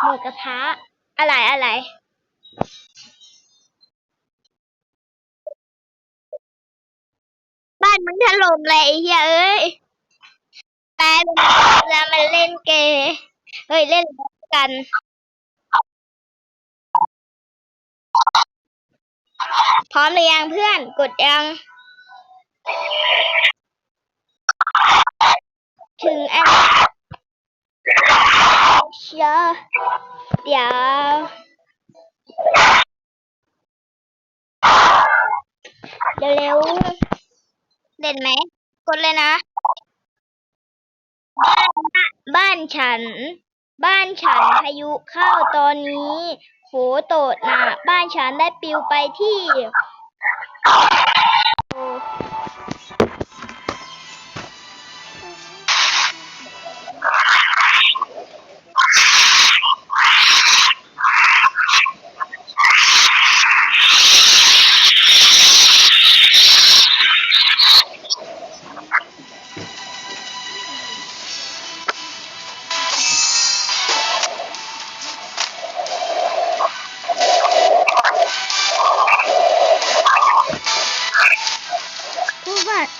หมูกระทะ อะไรอะไร บ้านมึงถล่มเลยไอ้เหี้ยเอ้ยแปลแล้วมันเล่นเกมเฮ้ยเล่นกันพร้อมหรือยังเพื่อนกดยัง ถึงแอันเชียวเดี๋ยวเร็วๆเด่นไหมกดเลยนะบ้านบ้านฉัน บ้านฉันพายุเข้าตอนนี้ โหโตดนะ บ้านฉันได้ปลิวไปที่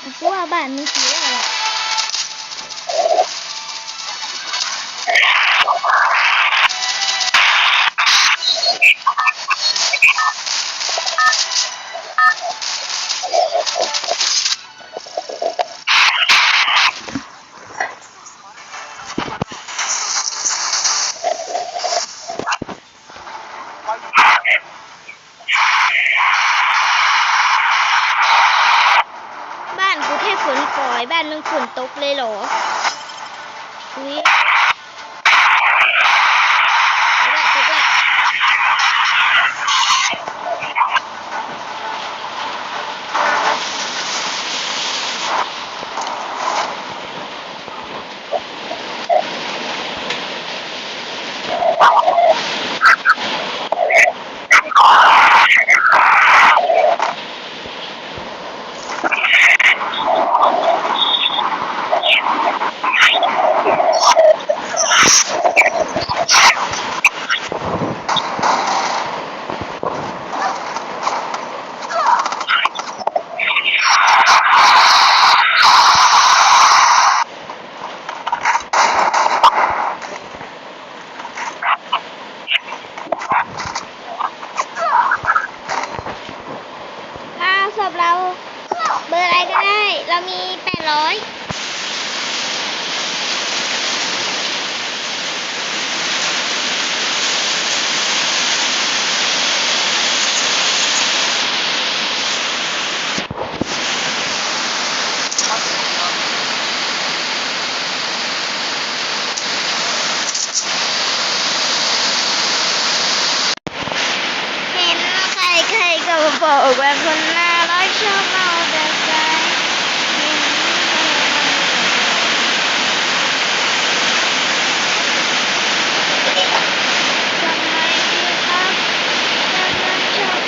ว่าผู้ว่าบ้า นปล่อยบ้านมึงฝนตกเลยเหรออุ้ยตกละตกละอ้าวศพ เราเบอร์อะไรก็ได้ เรามีแปดร้อย เห็นใครใคร ๆก็บอกว่าคนน่ารักชอบเอาแต่ใจเห็นทำไมที่รักน่ารักชอบ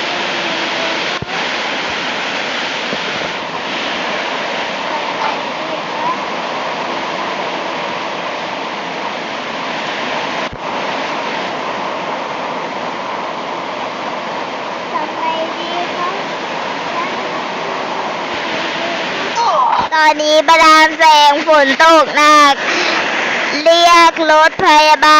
ทำไมดีคะ ตอนนี้ประดามแสงฝนตกหนัก เรียกรถพยาบาล